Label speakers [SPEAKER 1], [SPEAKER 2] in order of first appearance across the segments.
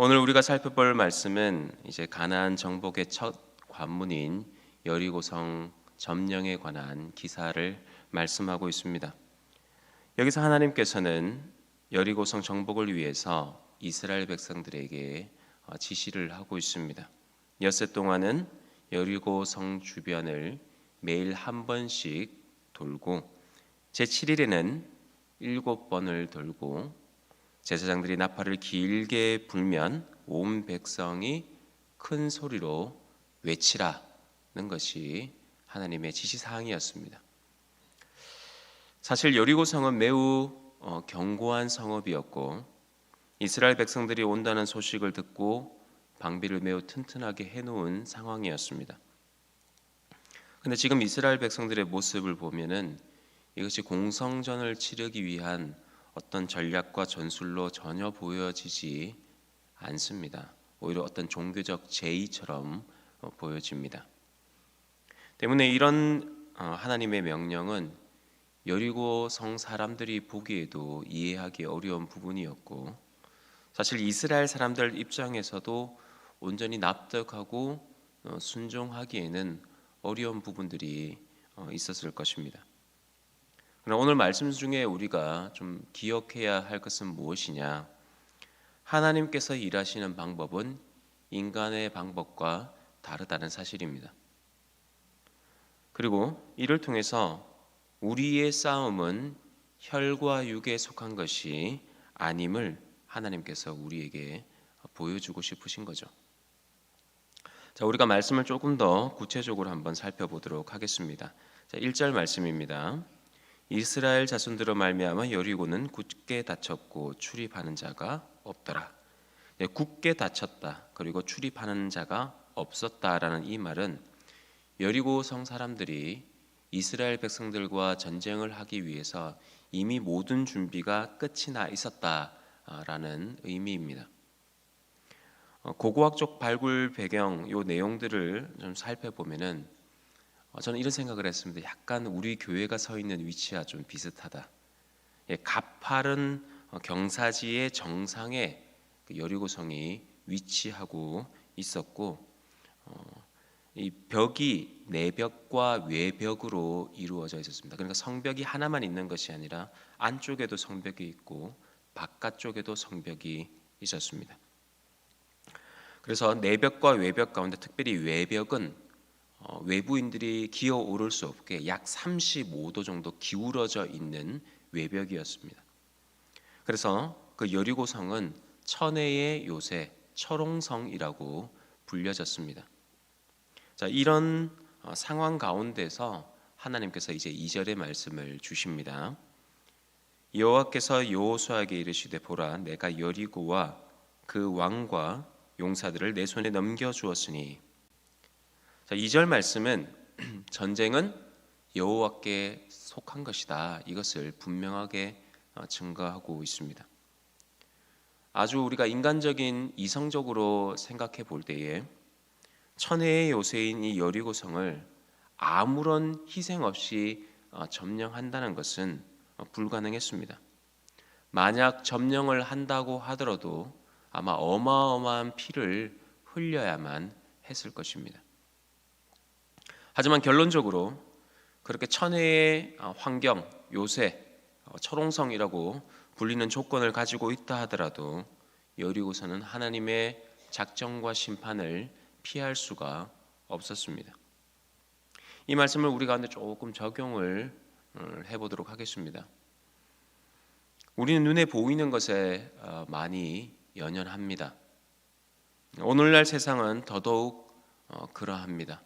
[SPEAKER 1] 오늘 우리가 살펴볼 말씀은 이제 가나안 정복의 첫 관문인 여리고성 점령에 관한 기사를 말씀하고 있습니다. 여기서 하나님께서는 여리고성 정복을 위해서 이스라엘 백성들에게 어, 지시를 하고 있습니다. 엿새 동안은 여리고성 주변을 매일 한 번씩 돌고 제 7일에는 일곱 번을 돌고 제사장들이 나팔을 길게 불면 온 백성이 큰 소리로 외치라는 것이 하나님의 지시 사항이었습니다. 사실 여리고 성은 매우 어, 견고한 성읍이었고 이스라엘 백성들이 온다는 소식을 듣고 방비를 매우 튼튼하게 해놓은 상황이었습니다. 근데 지금 이스라엘 백성들의 모습을 보면은 이것이 공성전을 치르기 위한 어떤 전략과 전술로 전혀 보여지지 않습니다. 오히려 어떤 종교적 제의처럼 어, 보여집니다. 때문에 이런 어, 하나님의 명령은 여리고 성 사람들이 보기에도 이해하기 어려운 부분이었고 사실 이스라엘 사람들 입장에서도 온전히 납득하고 어, 순종하기에는 어려운 부분들이 있었을 것입니다. 그러나 오늘 말씀 중에 우리가 좀 기억해야 할 것은 무엇이냐? 하나님께서 일하시는 방법은 인간의 방법과 다르다는 사실입니다. 그리고 이를 통해서 우리의 싸움은 혈과 육에 속한 것이 아님을 하나님께서 우리에게 보여주고 싶으신 거죠. 자, 우리가 말씀을 조금 더 구체적으로 한번 살펴보도록 하겠습니다. 자, 1절 말씀입니다. 이스라엘 자손들로 말미암아 여리고는 굳게 닫혔고 출입하는 자가 없더라. 네, 굳게 닫혔다. 그리고 출입하는 자가 없었다라는 이 말은 여리고 성 사람들이 이스라엘 백성들과 전쟁을 하기 위해서 이미 모든 준비가 끝이 나 있었다라는 의미입니다. 어, 고고학적 발굴 배경 요 내용들을 좀 살펴보면은 어, 저는 이런 생각을 했습니다. 약간 우리 교회가 서 있는 위치와 좀 비슷하다. 예, 가파른 어, 경사지의 정상에 그 여리고성이 위치하고 있었고 어, 이 벽이 내벽과 외벽으로 이루어져 있었습니다. 그러니까 성벽이 하나만 있는 것이 아니라 안쪽에도 성벽이 있고 바깥쪽에도 성벽이 있었습니다. 그래서 내벽과 외벽 가운데 특별히 외벽은 어, 외부인들이 기어 오를 수 없게 약 35도 정도 기울어져 있는 외벽이었습니다. 그래서 그 여리고 성은 천혜의 요새 철옹성이라고 불려졌습니다. 자, 이런 어, 상황 가운데서 하나님께서 이제 2절의 말씀을 주십니다. 여호와께서 여호수아에게 이르시되 보라 내가 여리고와 그 왕과 용사들을 내 손에 넘겨 주었으니 자, 2절 말씀은 전쟁은 여호와께 속한 것이다. 이것을 분명하게 어, 증거하고 있습니다. 아주 우리가 인간적인 이성적으로 생각해 볼 때에 천혜의 요새인 이 여리고성을 아무런 희생 없이 어, 점령한다는 것은 어, 불가능했습니다. 만약 점령을 한다고 하더라도 아마 어마어마한 피를 흘려야만 했을 것입니다. 하지만 결론적으로 그렇게 천혜의 어, 환경, 요새, 어, 철옹성이라고 불리는 조건을 가지고 있다 하더라도 여리고서는 하나님의 작정과 심판을 피할 수가 없었습니다. 이 말씀을 우리 가운데 조금 적용을 어, 해보도록 하겠습니다. 우리는 눈에 보이는 것에 많이 연연합니다. 오늘날 세상은 더더욱 그러합니다.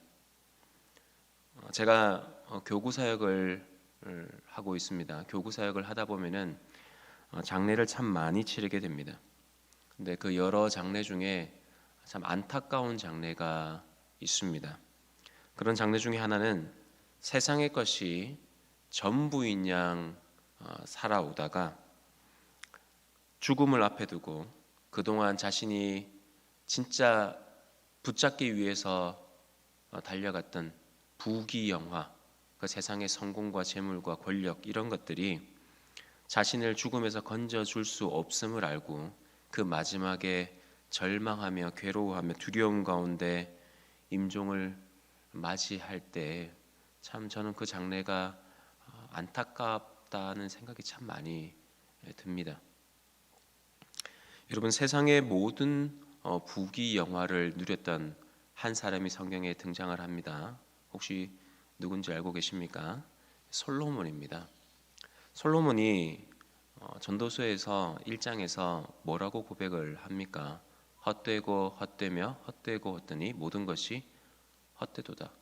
[SPEAKER 1] 어, 제가 어, 교구 사역을 하고 있습니다. 교구 사역을 하다 보면은 어, 장례를 참 많이 치르게 됩니다. 근데 그 여러 장례 중에 참 안타까운 장례가 있습니다. 그런 장례 중에 하나는 세상의 것이 전부인 양 살아오다가 죽음을 앞에 두고 그동안 자신이 진짜 붙잡기 위해서 달려갔던 부귀 영화, 그 세상의 성공과 재물과 권력 이런 것들이 자신을 죽음에서 건져 줄 수 없음을 알고 그 마지막에 절망하며 괴로워하며 두려움 가운데 임종을 맞이할 때 참 저는 그 장례가 어, 안타깝다는 생각이 참 많이 예, 듭니다. 여러분 세상의 모든 어, 부귀 영화를 누렸던 한 사람이 성경에 등장을 합니다. 혹시 누군지 알고 계십니까? 솔로몬입니다. 솔로몬이 어, 전도서에서 1장에서 뭐라고 고백을 합니까? 헛되고 헛되며 헛되고 헛되니 모든 것이 헛되도다.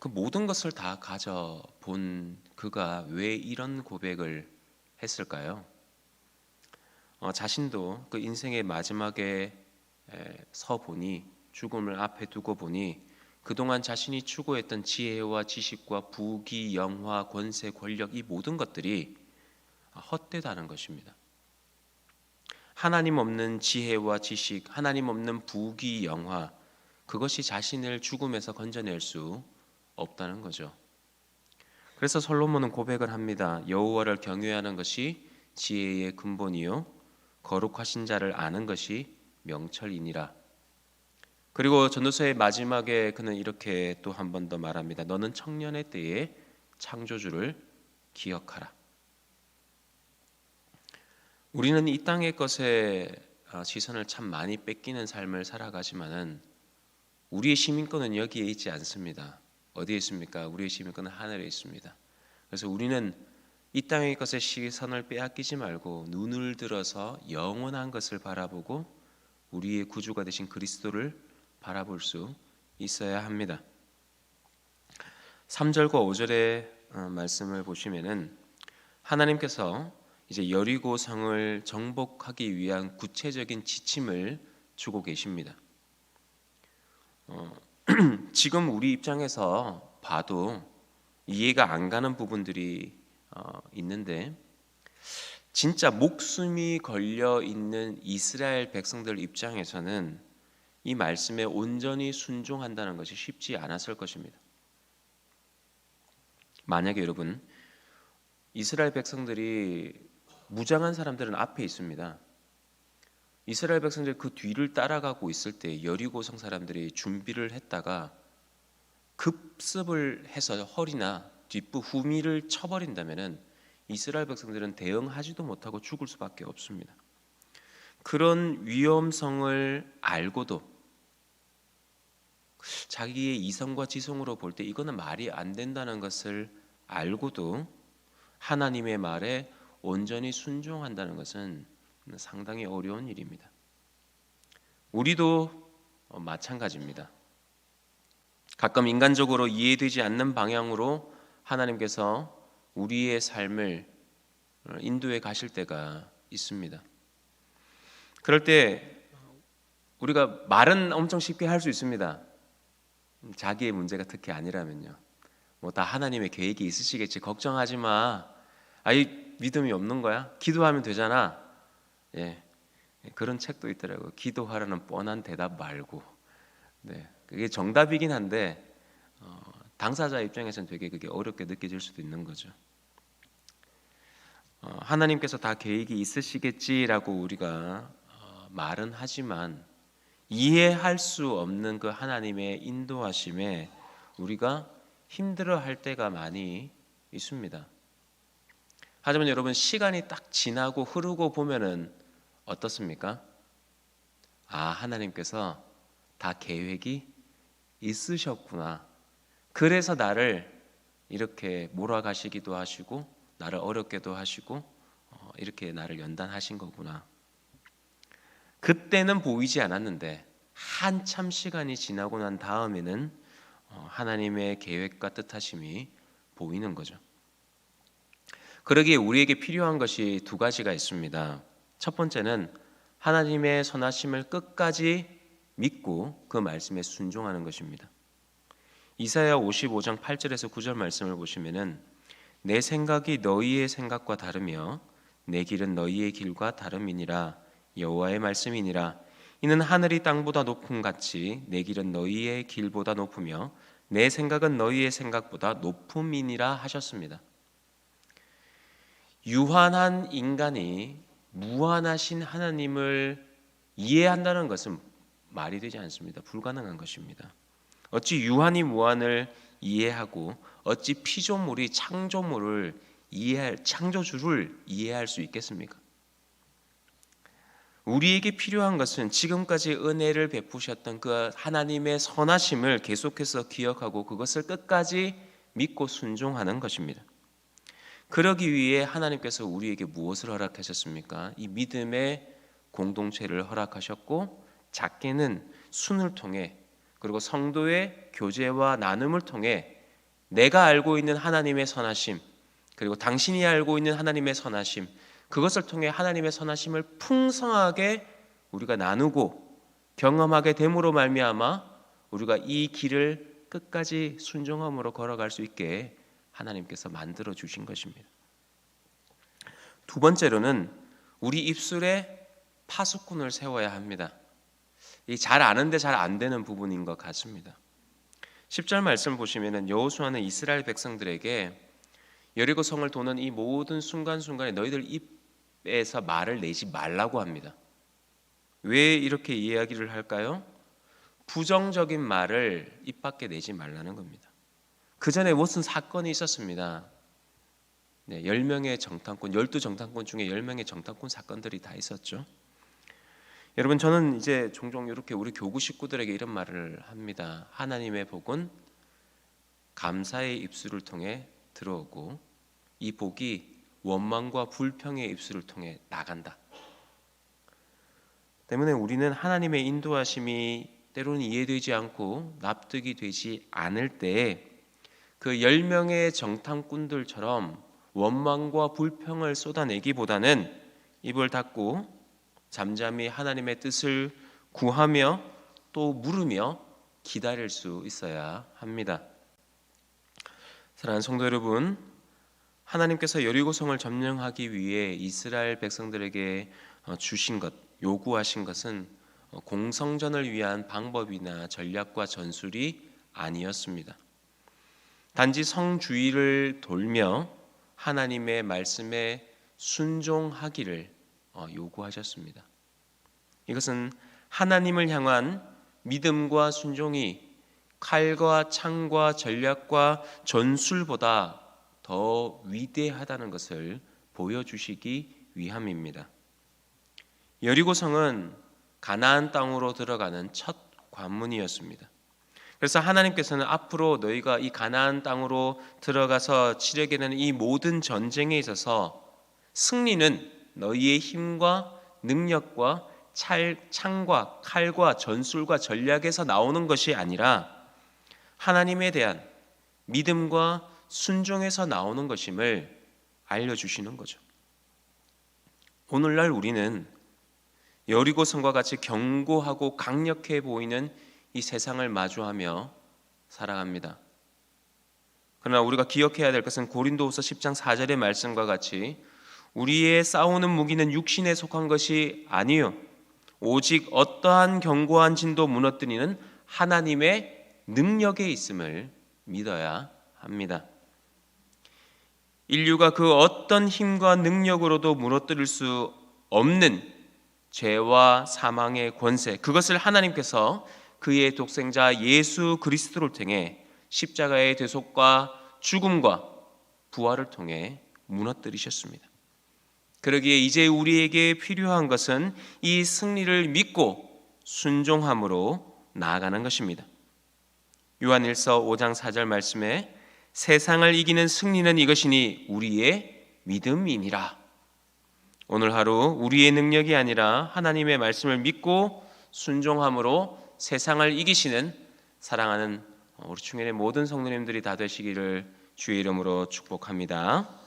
[SPEAKER 1] 그 모든 것을 다 가져 본 그가 왜 이런 고백을 했을까요? 어, 자신도 그 인생의 마지막에 에, 서 보니 죽음을 앞에 두고 보니 그동안 자신이 추구했던 지혜와 지식과 부귀, 영화, 권세, 권력 이 모든 것들이 헛되다는 것입니다. 하나님 없는 지혜와 지식, 하나님 없는 부귀, 영화 그것이 자신을 죽음에서 건져낼 수 없다는 거죠. 그래서 솔로몬은 고백을 합니다. 여호와를 경외하는 것이 지혜의 근본이요 거룩하신 자를 아는 것이 명철이니라. 그리고 전도서의 마지막에 그는 이렇게 또 한 번 더 말합니다. 너는 청년의 때에 창조주를 기억하라. 우리는 이 땅의 것에 아, 시선을 참 많이 뺏기는 삶을 살아가지만은 우리의 시민권은 여기에 있지 않습니다. 어디에 있습니까? 우리의 시민권은 하늘에 있습니다. 그래서 우리는 이 땅의 것에 시선을 빼앗기지 말고 눈을 들어서 영원한 것을 바라보고 우리의 구주가 되신 그리스도를 바라볼 수 있어야 합니다. 3절과 5절의 어, 말씀을 보시면은 하나님께서 이제 여리고 성을 정복하기 위한 구체적인 지침을 주고 계십니다. 어, 지금 우리 입장에서 봐도 이해가 안 가는 부분들이 어, 있는데 진짜 목숨이 걸려 있는 이스라엘 백성들 입장에서는 이 말씀에 온전히 순종한다는 것이 쉽지 않았을 것입니다. 만약에 여러분 이스라엘 백성들이 무장한 사람들은 앞에 있습니다. 이스라엘 백성들이 그 뒤를 따라가고 있을 때 여리고성 사람들이 준비를 했다가 급습을 해서 허리나 뒷부 후미를 쳐버린다면은 이스라엘 백성들은 대응하지도 못하고 죽을 수밖에 없습니다. 그런 위험성을 알고도 자기의 이성과 지성으로 볼 때 이거는 말이 안 된다는 것을 알고도 하나님의 말에 온전히 순종한다는 것은 상당히 어려운 일입니다. 우리도 마찬가지입니다. 가끔 인간적으로 이해되지 않는 방향으로 하나님께서 우리의 삶을 인도해 가실 때가 있습니다. 그럴 때 우리가 말은 엄청 쉽게 할 수 있습니다. 자기의 문제가 특히 아니라면요. 뭐 다 하나님의 계획이 있으시겠지. 걱정하지 마. 아이 믿음이 없는 거야? 기도하면 되잖아. 예. 그런 책도 있더라고요. 기도하라는 뻔한 대답 말고. 네. 그게 정답이긴 한데 어, 당사자 입장에서는 되게 그게 어렵게 느껴질 수도 있는 거죠. 어, 하나님께서 다 계획이 있으시겠지라고 우리가 어, 말은 하지만 이해할 수 없는 그 하나님의 인도하심에 우리가 힘들어 할 때가 많이 있습니다. 하지만 여러분 시간이 딱 지나고 흐르고 보면은 어떻습니까? 아 하나님께서 다 계획이 있으셨구나. 그래서 나를 이렇게 몰아가시기도 하시고 나를 어렵게도 하시고 어, 이렇게 나를 연단하신 거구나. 그때는 보이지 않았는데 한참 시간이 지나고 난 다음에는 어, 하나님의 계획과 뜻하심이 보이는 거죠. 그러기에 우리에게 필요한 것이 두 가지가 있습니다. 첫 번째는 하나님의 선하심을 끝까지 믿고 그 말씀에 순종하는 것입니다. 이사야 55장 8절에서 9절 말씀을 보시면은 내 생각이 너희의 생각과 다르며 내 길은 너희의 길과 다름이니라 여호와의 말씀이니라 이는 하늘이 땅보다 높음 같이 내 길은 너희의 길보다 높으며 내 생각은 너희의 생각보다 높음이니라 하셨습니다. 유한한 인간이 무한하신 하나님을 이해한다는 것은 말이 되지 않습니다. 불가능한 것입니다. 어찌 유한이 무한을 이해하고 어찌 피조물이 창조물을 이해할 창조주를 이해할 수 있겠습니까? 우리에게 필요한 것은 지금까지 은혜를 베푸셨던 그 하나님의 선하심을 계속해서 기억하고 그것을 끝까지 믿고 순종하는 것입니다. 그러기 위해 하나님께서 우리에게 무엇을 허락하셨습니까? 이 믿음의 공동체를 허락하셨고 작게는 순을 통해 그리고 성도의 교제와 나눔을 통해 내가 알고 있는 하나님의 선하심 그리고 당신이 알고 있는 하나님의 선하심 그것을 통해 하나님의 선하심을 풍성하게 우리가 나누고 경험하게 됨으로 말미암아 우리가 이 길을 끝까지 순종함으로 걸어갈 수 있게 하나님께서 만들어 주신 것입니다. 두 번째로는 우리 입술에 파수꾼을 세워야 합니다. 이 잘 아는데 잘 안 되는 부분인 것 같습니다. 10절 말씀 보시면은 여호수아는 이스라엘 백성들에게 여리고 성을 도는 이 모든 순간순간에 너희들 입 에서 말을 내지 말라고 합니다. 왜 이렇게 이야기를 할까요? 부정적인 말을 입 밖에 내지 말라는 겁니다. 그 전에 무슨 사건이 있었습니다. 네, 10명의 정탐꾼, 12정탐꾼 중에 10명의 정탐꾼 사건들이 다 있었죠. 여러분 저는 이제 종종 이렇게 우리 교구 식구들에게 이런 말을 합니다. 하나님의 복은 감사의 입술을 통해 들어오고 이 복이 원망과 불평의 입술을 통해 나간다. 때문에 우리는 하나님의 인도하심이 때로는 이해되지 않고 납득이 되지 않을 때에 그 10명의 정탐꾼들처럼 원망과 불평을 쏟아내기보다는 입을 닫고 잠잠히 하나님의 뜻을 구하며 또 물으며 기다릴 수 있어야 합니다. 사랑하는 성도 여러분, 하나님께서 여리고성을 점령하기 위해 이스라엘 백성들에게 어, 주신 것, 요구하신 것은 어, 공성전을 위한 방법이나 전략과 전술이 아니었습니다. 단지 성 주위를 돌며 하나님의 말씀에 순종하기를 어, 요구하셨습니다. 이것은 하나님을 향한 믿음과 순종이 칼과 창과 전략과 전술보다 더 위대하다는 것을 보여주시기 위함입니다. 여리고성은 가나안 땅으로 들어가는 첫 관문이었습니다. 그래서 하나님께서는 앞으로 너희가 이 가나안 땅으로 들어가서 치르게 이 모든 전쟁에 있어서 승리는 너희의 힘과 능력과 찰, 창과 칼과 전술과 전략에서 나오는 것이 아니라 하나님에 대한 믿음과 순종에서 나오는 것임을 알려주시는 거죠. 오늘날 우리는 여리고 성과 같이 견고하고 강력해 보이는 이 세상을 마주하며 살아갑니다. 그러나 우리가 기억해야 될 것은 고린도후서 10장 4절의 말씀과 같이 우리의 싸우는 무기는 육신에 속한 것이 아니요 오직 어떠한 견고한 진도 무너뜨리는 하나님의 능력에 있음을 믿어야 합니다. 인류가 그 어떤 힘과 능력으로도 무너뜨릴 수 없는 죄와 사망의 권세 그것을 하나님께서 그의 독생자 예수 그리스도를 통해 십자가의 대속과 죽음과 부활을 통해 무너뜨리셨습니다. 그러기에 이제 우리에게 필요한 것은 이 승리를 믿고 순종함으로 나아가는 것입니다. 요한일서 5장 4절 말씀에 세상을 이기는 승리는 이것이니 우리의 믿음이니라. 오늘 하루 우리의 능력이 아니라 하나님의 말씀을 믿고 순종함으로 세상을 이기시는 사랑하는 우리 충현의 모든 성도님들이 다 되시기를 주의 이름으로 축복합니다.